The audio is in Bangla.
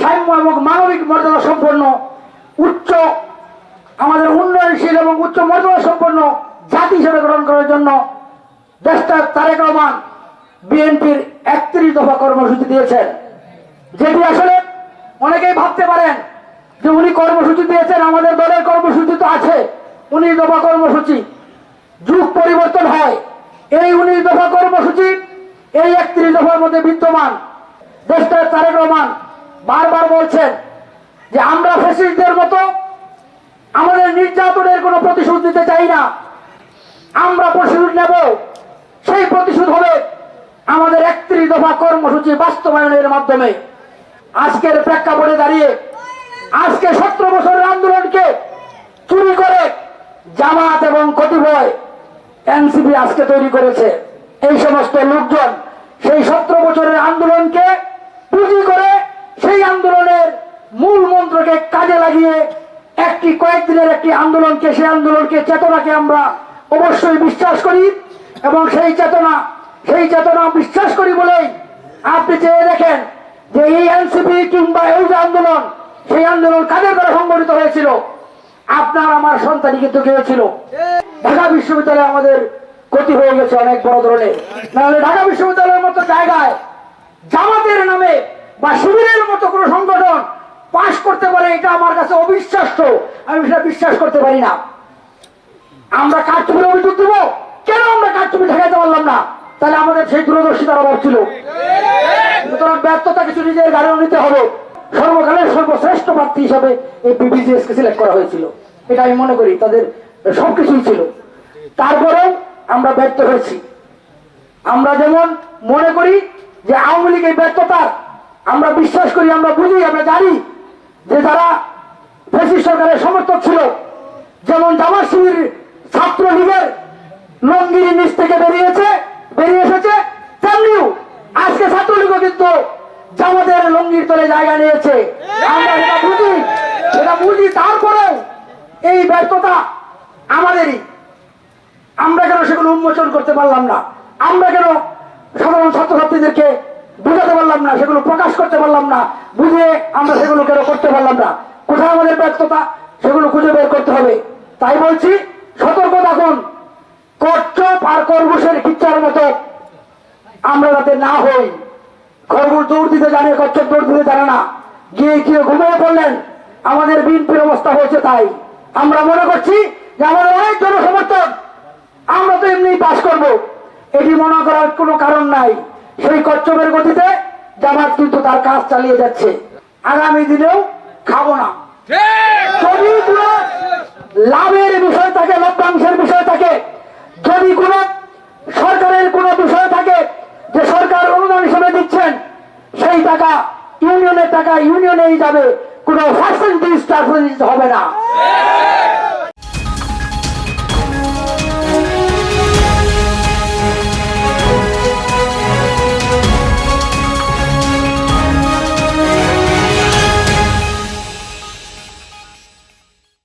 সাম্য এবং মানবিক মর্যাদা সম্পন্ন, উচ্চ আমাদের উন্নয়নশীল এবং উচ্চ মর্যাদা সম্পন্ন জাতি হিসেবে গ্রহণ করার জন্য দেশটার তারেক রহমান বিএনপির একত্রিশ দফা কর্মসূচি দিয়েছেন। যেটি আসলে অনেকেই ভাবতে পারেন যে উনি কর্মসূচি দিয়েছেন, আমাদের দলের কর্মসূচি তো আছে, উনিশ দফা কর্মসূচি। যুগ পরিবর্তন হয়, এই উনিশ দফা কর্মসূচি এই একত্রিশ দফার মধ্যে বিদ্যমান। দেশটার তারেক রহমান বারবার বলছেন যে আমরা ফেসিলিটির মতো আমাদের নির্যাতনের কোনো প্রতিশোধ দিতে চাই না। আমরা প্রতিশোধ নেব। সেই প্রতিশোধ হবে আমাদের একত্রিশ দফা কর্মসূচি বাস্তবায়নের মাধ্যমে। আজকের প্রেক্ষাপটে দাঁড়িয়ে আজকে সতেরো বছরের আন্দোলনকে চুরি করে জামাত এবং কতিপয় এনসিপি আজকে তৈরি করেছে। এই সমস্ত লোকজন সেই সতেরো বছরের আন্দোলনকে পুঁজি করে একটি আন্দোলনকে, সেই আন্দোলনকে চেতনাকে আমরা অবশ্যই বিশ্বাস করি এবং সেই চেতনা সেই চেতনা বিশ্বাস করি বলেই আপনি চেয়ে দেখেন যে এই এনসিপি কিংবা এই যে আন্দোলন, সেই আন্দোলন কাদের দ্বারা সংগঠিত হয়েছিল? আপনার, আমার সন্তানই কিন্তু গিয়েছিল ঢাকা বিশ্ববিদ্যালয়ে আমাদের ক্ষতি হয়ে গেছে অনেক বড় ধরনের। নাহলে ঢাকা বিশ্ববিদ্যালয়ের মতো জায়গায় জামাতের নামে বা শিবিরের মতো কোনো সংগঠন পাশ করতে পারে এটা আমার কাছে অবিশ্বাস্য। আমি সেটা বিশ্বাস করতে পারি না। আমরা কারচুপির অভিযোগ দিব? কেন আমরা কারচুপি ঠেকাইতে পারলাম না? তাহলে আমাদের সেই দূরদর্শিতার অভাব ছিল। সুতরাং ব্যর্থতা কিছু নিজের গাড়িও নিতে হবে। সর্বকালের সর্বশ্রেষ্ঠ প্রার্থী হিসাবে এই বিবিসিএস কে সিলেক্ট করা হয়েছিল। এটা আমি মনে করি, তাদের সবকিছুই ছিল। তারপরেও আমরা ব্যর্থ হয়েছি। আমরা যেমন মনে করি যে আওয়ামী লীগের ব্যর্থতা আমরা বিশ্বাস করি, আমরা বুঝি, আমরা জানি যে যারা ফেসিস সরকারের সমর্থক ছিল, যেমন জামাত শিবির ছাত্র লীগের লঙ্গির নিচ থেকে বেরিয়েছে, বেরিয়ে এসেছে, তেমনিও আজকে ছাত্রলীগও কিন্তু জামাতের লঙ্গির তলে জায়গা নিয়েছে। আমরা এটা বুঝি সেটা বুঝি তারপরেও এই ব্যর্থতা আমাদেরই। আমরা কেন সেগুলো উন্মোচন করতে পারলাম না? আমরা কেন সাধারণ ছাত্রছাত্রীদেরকে বুঝাতে পারলাম না, সেগুলো প্রকাশ করতে পারলাম না, বুঝে আমরা সেগুলো কেন করতে পারলাম না? কোথায় আমাদের ব্যর্থতা? সেগুলো খুঁজে বের করতে হবে। তাই বলছি, সতর্ক থাকুন। কচ্ছপ আর খরগোশের খিচ্চার মতো আমরা যাতে না হই। খরগোশ দৌড় দিতে জানে কচ্ছপ দৌড় দিতে জানে না। গিয়ে গিয়ে ঘুমিয়ে পড়লেন। আমাদের বিএনপির অবস্থা হয়েছে তাই। আমরা মনে করছি যে আমাদের অনেক জনসমর্থন। আমরা তো এমনি পাশ করব। এটি মনে করার কোনো কারণ নাই। সেই কচ্ছপের গতিতে জামাত কিন্তু তার কাজ চালিয়ে যাচ্ছে। আগামী দিনেও খাব না। লাভের বিষয় থাকে, লভ্যাংশের বিষয় থাকে, যদি কোনো সরকারের কোনো বিষয় থাকে, যে সরকার অনুদান হিসেবে দিচ্ছেন, সেই টাকা ইউনিয়নের টাকা ইউনিয়নেই যাবে। কোনো পার্সেন্টেজ হবে না।